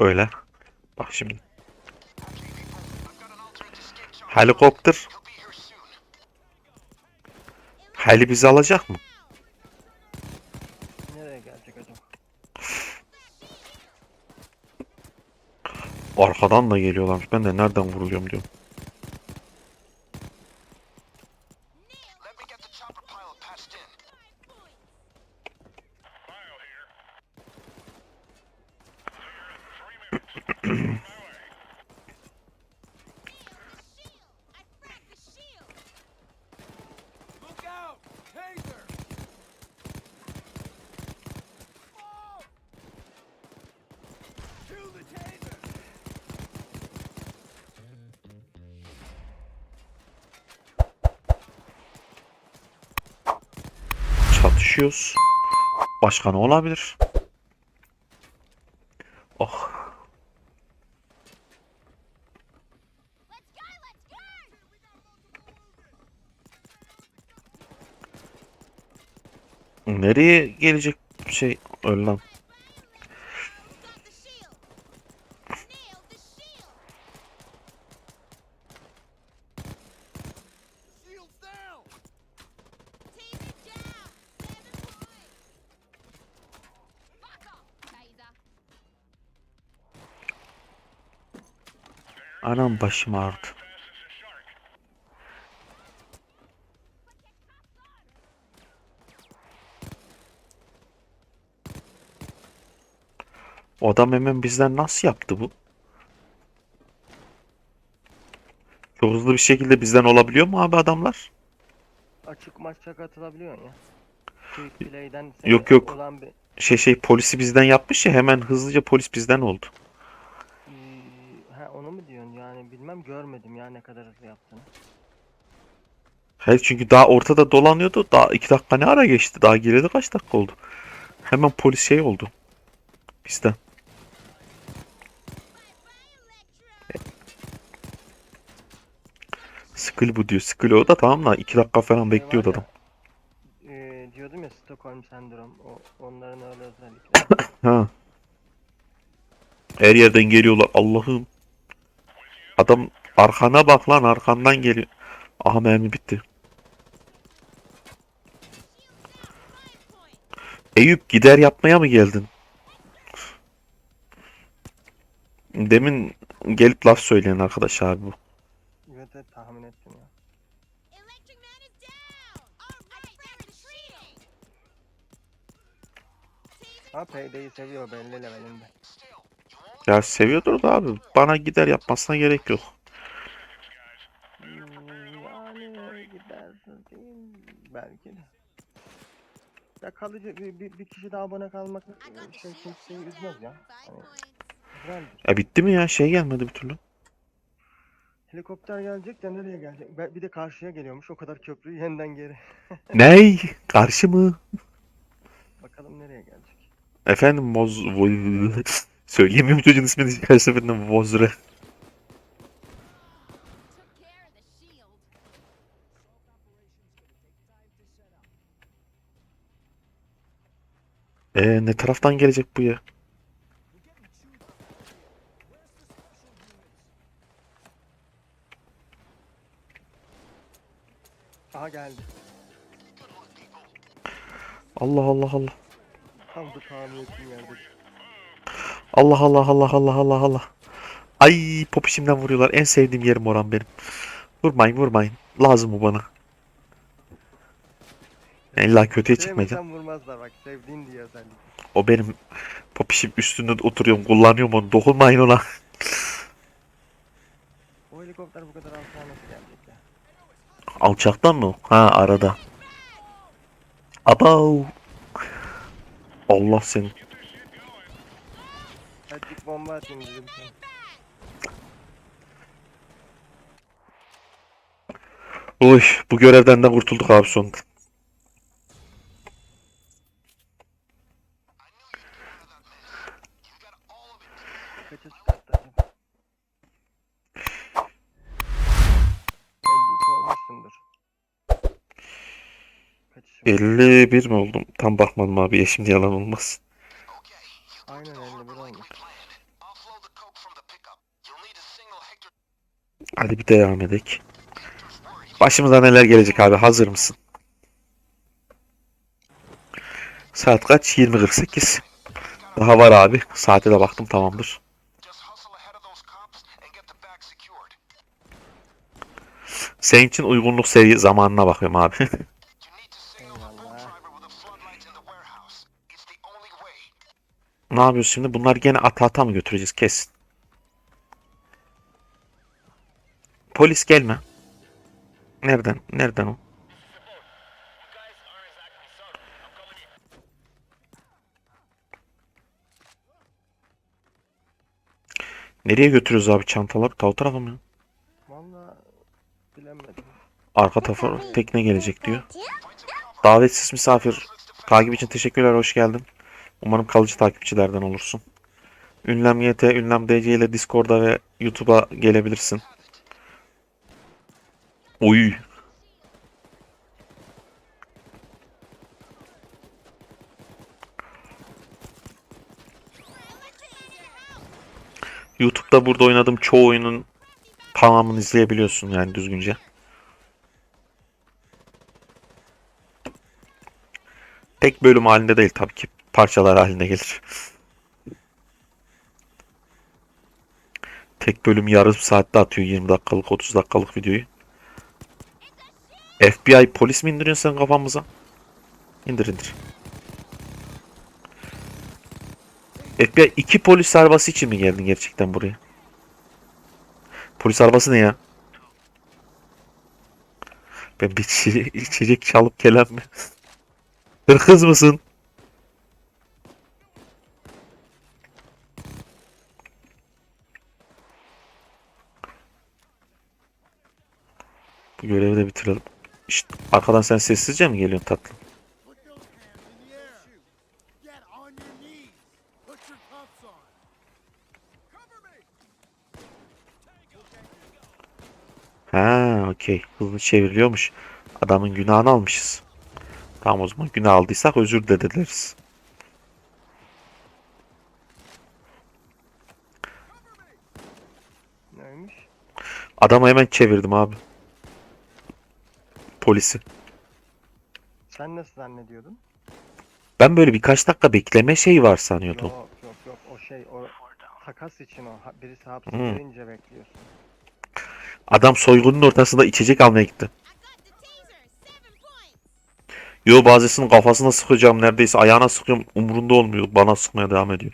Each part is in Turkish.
Öyle. Bak şimdi. Helikopter. Heli bizi alacak mı? Nereye gelecek acaba? Arkadan da geliyorlarmış. Ben de nereden vuruluyorum diyorum. Çatışıyoruz. Başka ne olabilir? Oh. Nereye gelecek şey öl lan? Anam başım ağrıdı. Adam hemen bizden nasıl yaptı bu? Çok hızlı bir şekilde bizden olabiliyor mu abi adamlar? Açık maça katılabiliyorsun ya. Quick play'den Yok, yok. olan bir Şey şey polisi bizden yapmış ya hemen hızlıca polis bizden oldu. Ee, ha onu mu diyorsun yani bilmem görmedim ya ne kadar hızlı yaptığını. Hayır çünkü daha ortada dolanıyordu. Daha iki dakika ne ara geçti? Daha geride kaç dakika oldu? Hemen polis şey oldu. Bizden. Skill bu diyor. Skill o da tamam da iki dakika falan bekliyordu adam. Ee, diyordum ya Stockholm sendrom o onların öyle özellikleri. Ha. Her yerden geliyorlar. Allah'ım. Adam arkana bak lan arkandan geliyor. Aha mermi bitti. Eyüp gider yapmaya mı geldin? Demin gelip laf söyleyen arkadaş abi bu. evet evet tahmin ettim ya. Ha Payday'i seviyor belli levelinde. Ya seviyordur da abi. Bana gider yapmasına gerek yok. Yani gidersin değil belki de. Ya kalıcı bir, bir, bir kişi daha abone kalmak şey kimseyi üzmez ya. Hani, güzeldir. Ya bitti mi ya? Şey gelmedi bir türlü. Helikopter gelecek de nereye gelecek? Be- Bir de karşıya geliyormuş o kadar köprüyü yeniden geri. Ney? Karşı mı? Bakalım nereye gelecek. Efendim Voz... Söyleyemiyorum çocuğun ismini her seferinde Vozre. Ee, ne taraftan gelecek bu ya? Aha geldi. Allah Allah Allah. Tam da tahmin ettiğim yerde. Allah Allah Allah Allah Allah Allah. Ay popişimden vuruyorlar. En sevdiğim yerim oran benim. Vurmayın vurmayın. Lazım bu bana. Ya İlla kötüye çıkmayacak. Sevmesen vurmazlar bak sevdiğin diye özellikle. O benim popişim üstünde oturuyorum kullanıyorum onu. Dokunmayın ona. O helikopter bu kadar alçağa nasıl gelecek ya? Alçaktan mı? Ha arada. Abav. Allah seni. Azıcık bomba atayım dedim sana. Bu görevden de kurtulduk abi sonunda. Kaça çıkarttı acaba? 52 olmuşsundur. Kaçışım. 51 mi oldum? Tam bakmadım abi. Şimdi yalan olmaz. Hadi bir devam worried. Başımıza neler gelecek abi? Hazır mısın? Saat kaç? 20.48. Daha var abi. Saate de baktım tamamdır. Senin için uygunluk seviye zamanına bakıyorum abi. Ne yapıyoruz şimdi? Bunları gene ata ata mı götüreceğiz? Kesin. Polis gelme. Nereden? Nereden o? Nereye götürüyoruz abi çantaları? Ta o tarafa mı? bilemedim. Arka tarafa tekne gelecek diyor. Davetsiz misafir. Takip için teşekkürler, hoş geldin. Umarım kalıcı takipçilerden olursun. Ünlem YT, Ünlem DC ile Discord'a ve YouTube'a gelebilirsin. Oy. YouTube'da burada oynadığım çoğu oyunun tamamını izleyebiliyorsun yani düzgünce. Tek bölüm halinde değil tabii ki parçalar halinde gelir. Tek bölüm yarım saatte atıyor 20 dakikalık 30 dakikalık videoyu. FBI polis mi indiriyorsun sen kafamıza? İndir indir. FBI iki polis arabası için mi geldin gerçekten buraya? Polis arabası ne ya? Ben bir içecek, çalıp gelen mi? Hırkız mısın? Bu görevi de bitirelim. İşte arkadan sen sessizce mi geliyorsun tatlım? Ha, okey. Hızlı çevriliyormuş. Adamın günahını almışız. Tamam o zaman günah aldıysak özür de dileriz. Neymiş? Adamı hemen çevirdim abi. Polisi. Sen nasıl zannediyordun? Ben böyle birkaç dakika bekleme şeyi var sanıyordum. Yok yok yok o şey o takas için o. Ha- Birisi hapse Hmm. girince bekliyorsun. Adam soygunun ortasında içecek almaya gitti. I got the taser. Seven points. Yo bazısının kafasına sıkacağım neredeyse ayağına sıkıyorum umurunda olmuyor bana sıkmaya devam ediyor.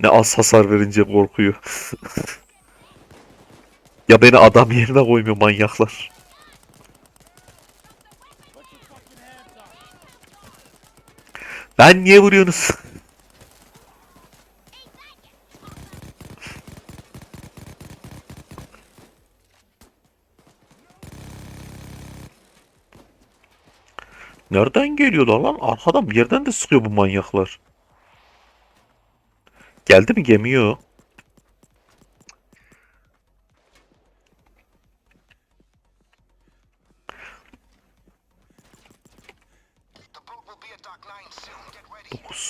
Ne az hasar verince korkuyor. ya beni adam yerine koymuyor manyaklar. Put your fucking hands up. Ben niye vuruyorsunuz? Nereden geliyorlar lan? Arkadan bir yerden de sıkıyor bu manyaklar. Geldi mi gemi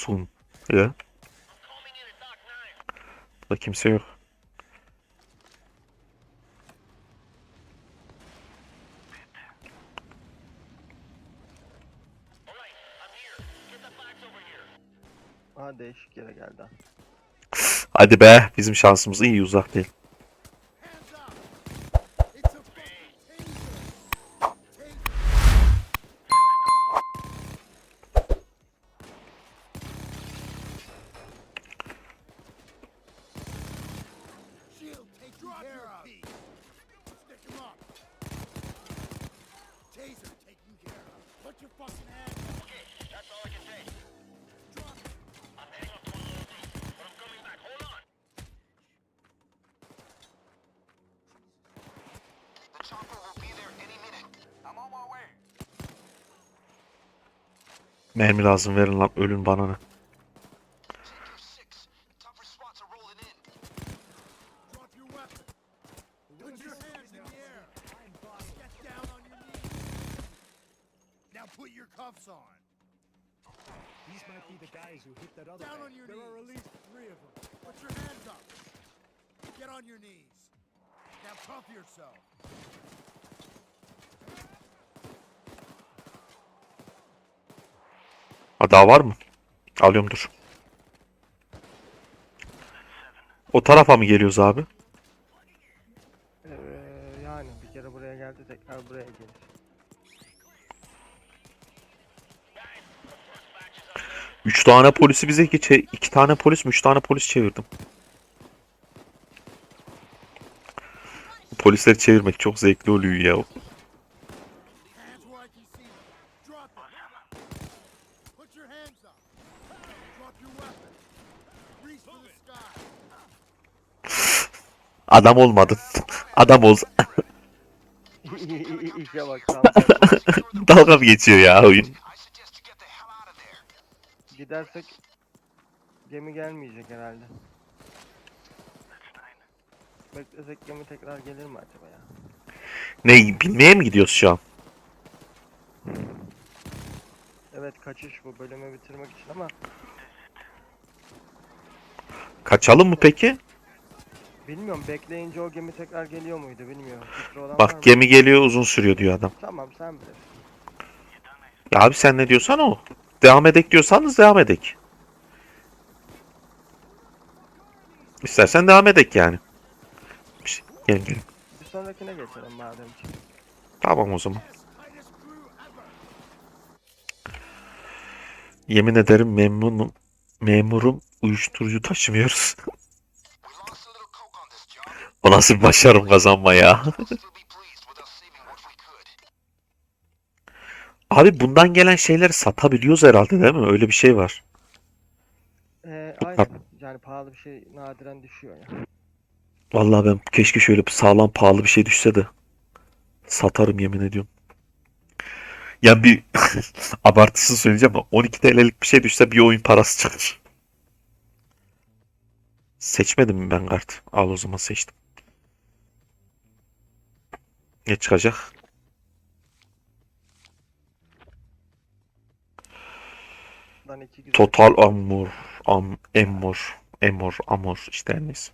Dokusun. Ya. Burada kimse yok. Aa değişik yere geldi. ha. Hadi be bizim şansımız iyi uzak değil. Your fucking up. Okay, that's all I can say. Drop it. I'm heading up to one those but I'm coming back. Hold on. The chopper will be there any minute. I'm on my way. Mermi lazım verin lan ölün bana ne. Your cuffs on. These might be the guys who hit that other Down on your there knees. are at least three of them. Put your hands up. Get on your knees. Now tough yourself. Ha daha var mı? Alıyorum dur. O tarafa mı geliyoruz abi? Ee, yani bir kere buraya geldi tekrar buraya gelir. Üç tane polisi bize geçe iki tane polis mi? Üç tane polis çevirdim. Polisleri çevirmek çok zevkli oluyor ya. Adam olmadın. Adam ol. Dalga mı geçiyor ya oyun? Gidersek gemi gelmeyecek herhalde. Beklesek gemi tekrar gelir mi acaba ya? Ne bilmeye mi gidiyoruz şu an? Evet kaçış bu bölümü bitirmek için ama Kaçalım mı peki? bilmiyorum bekleyince o gemi tekrar geliyor muydu bilmiyorum. Fikri olan var Bak gemi geliyor uzun sürüyor diyor adam. Tamam sen bilirsin. Ya abi sen ne diyorsan o. Devam edek diyorsanız devam edek. İstersen devam edek yani. Şey- Gelin gelin. Bir sonrakine geçelim madem ki. Tamam o zaman. Yemin ederim memnunum. Memurum uyuşturucu taşımıyoruz. O nasıl başarım kazanma ya. Abi bundan gelen şeyleri satabiliyoruz herhalde değil mi? Öyle bir şey var. Ee, aynen. Yani pahalı bir şey nadiren düşüyor ya. Vallahi ben keşke şöyle bir sağlam pahalı bir şey düşse de satarım yemin ediyorum. Yani bir abartısız söyleyeceğim ama 12 TL'lik bir şey düşse bir oyun parası çıkar. Seçmedim mi ben kart? Al o zaman seçtim. Ne çıkacak? Lan iki güzel. Total Amor, Am, Emmor, Emmor, Amor işte her neyse.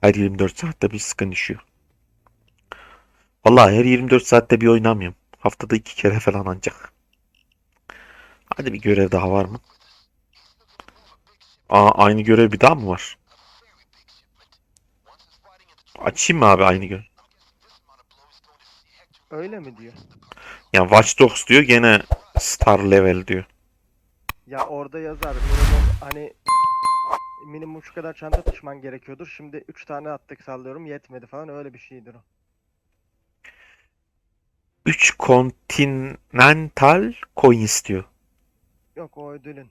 Her 24 saatte bir sıkın düşüyor. Vallahi her 24 saatte bir oynamıyorum. Haftada iki kere falan ancak. Hadi bir görev daha var mı? Aa aynı görev bir daha mı var? Açayım mı abi aynı görev? Öyle mi diyor? Yani Watch Dogs diyor gene Star Level diyor. Ya orada yazar minimum hani minimum şu kadar çanta taşıman gerekiyordur. Şimdi 3 tane attık sallıyorum yetmedi falan öyle bir şeydir o. 3 Continental Coins diyor. Yok o ödülün.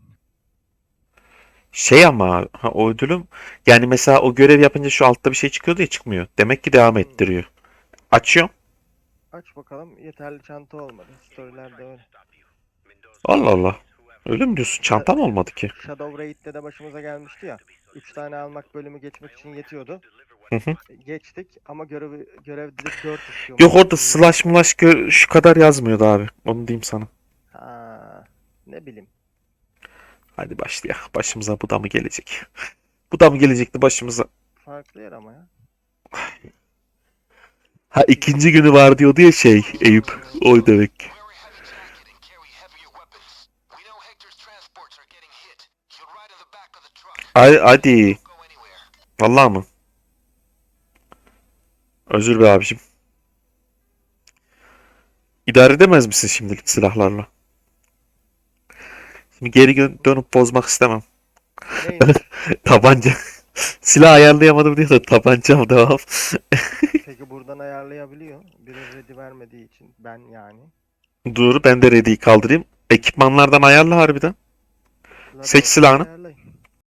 Şey ama ha, o ödülüm yani mesela o görev yapınca şu altta bir şey çıkıyordu ya çıkmıyor. Demek ki devam ettiriyor. Açıyorum. Aç bakalım yeterli çanta olmadı. Storylerde öyle. Allah Allah. Öyle mi diyorsun? Çantam olmadı ki. Shadow Raid'de de başımıza gelmişti ya. 3 tane almak bölümü geçmek için yetiyordu. Hı hı. Geçtik ama görev direkt 4 istiyor. Yok orada slash mulash gö- şu kadar yazmıyordu abi. Onu diyeyim sana. Ha, ne bileyim. Hadi başlayalım. Başımıza bu da mı gelecek? Bu da mı gelecekti başımıza? Farklı yer ama ya. Ha ikinci günü var diyordu ya şey Eyüp. O demek. Hadi. Vallahi mı? Özür be abicim. İdare edemez misin şimdilik silahlarla? Şimdi geri dönüp bozmak istemem. Tabanca. Silah ayarlayamadım diye de tabancam devam. Peki buradan ayarlayabiliyor. Biri ready vermediği için ben yani. Dur ben de ready'yi kaldırayım. Ekipmanlardan ayarla harbiden. Zaten Seç silahını. ayarla